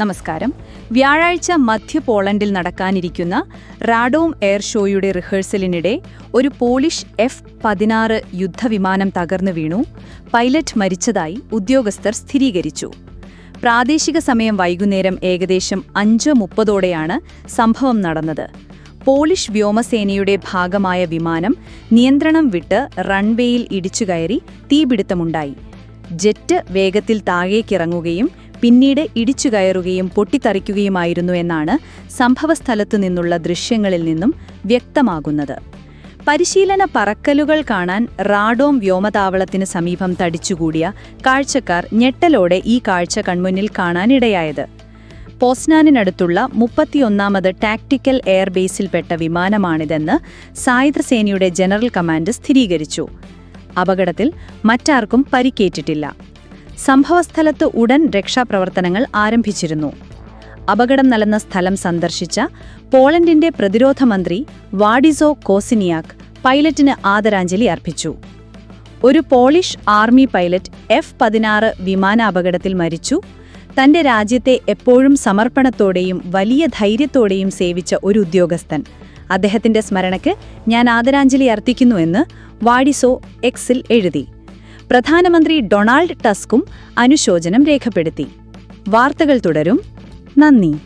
നമസ്കാരം. വ്യാഴാഴ്ച മധ്യ പോളണ്ടിൽ നടക്കാനിരിക്കുന്ന റാഡോം എയർ ഷോയുടെ റിഹേഴ്സലിനിടെ ഒരു പോളിഷ് എഫ് പതിനാറ് യുദ്ധവിമാനം തകർന്നു വീണു. പൈലറ്റ് മരിച്ചതായി ഉദ്യോഗസ്ഥർ സ്ഥിരീകരിച്ചു. പ്രാദേശിക സമയം വൈകുന്നേരം ഏകദേശം അഞ്ച് മുപ്പതോടെയാണ് സംഭവം നടന്നത്. പോളിഷ് വ്യോമസേനയുടെ ഭാഗമായ വിമാനം നിയന്ത്രണം വിട്ട് റൺവേയിൽ ഇടിച്ചുകയറി തീപിടുത്തമുണ്ടായി. ജെറ്റ് വേഗത്തിൽ താഴേക്കിറങ്ങുകയും പിന്നീട് ഇടിച്ചു കയറുകയും പൊട്ടിത്തെറിക്കുകയുമായിരുന്നു എന്നാണ് സംഭവസ്ഥലത്തു നിന്നുള്ള ദൃശ്യങ്ങളിൽ നിന്നും വ്യക്തമാകുന്നത്. പരിശീലന പറക്കലുകൾ കാണാൻ റാഡോം വ്യോമതാവളത്തിന് സമീപം തടിച്ചുകൂടിയ കാഴ്ചക്കാർ ഞെട്ടലോടെ ഈ കാഴ്ച കൺമുന്നിൽ കാണാനിടയായത്. പോസ്നാനിനടുത്തുള്ള മുപ്പത്തിയൊന്നാമത് ടാക്ടിക്കൽ എയർബേസിൽപ്പെട്ട വിമാനമാണിതെന്ന് സായുധസേനയുടെ ജനറൽ കമാൻഡ് സ്ഥിരീകരിച്ചു. അപകടത്തിൽ മറ്റാർക്കും പരിക്കേറ്റിട്ടില്ല. സംഭവസ്ഥലത്ത് ഉടൻ രക്ഷാപ്രവർത്തനങ്ങൾ ആരംഭിച്ചിരുന്നു. അപകടം നടന്ന സ്ഥലം സന്ദർശിച്ച പോളണ്ടിന്റെ പ്രതിരോധ മന്ത്രി വാഡിസോ കോസിനിയാക് പൈലറ്റിന് ആദരാഞ്ജലി അർപ്പിച്ചു. ഒരു പോളിഷ് ആർമി പൈലറ്റ് എഫ് പതിനാറ് വിമാനാപകടത്തിൽ മരിച്ചു. തന്റെ രാജ്യത്തെ എപ്പോഴും സമർപ്പണത്തോടെയും വലിയ ധൈര്യത്തോടെയും സേവിച്ച ഒരു ഉദ്യോഗസ്ഥൻ. അദ്ദേഹത്തിന്റെ സ്മരണയ്ക്ക് ഞാൻ ആദരാഞ്ജലി അർപ്പിക്കുന്നുവെന്ന് വാഡിസോ എക്സിൽ എഴുതി. പ്രധാനമന്ത്രി ഡൊണാൾഡ് ടസ്കും അനുശോചനം രേഖപ്പെടുത്തി. വാർത്തകൾ തുടരും. നന്ദി.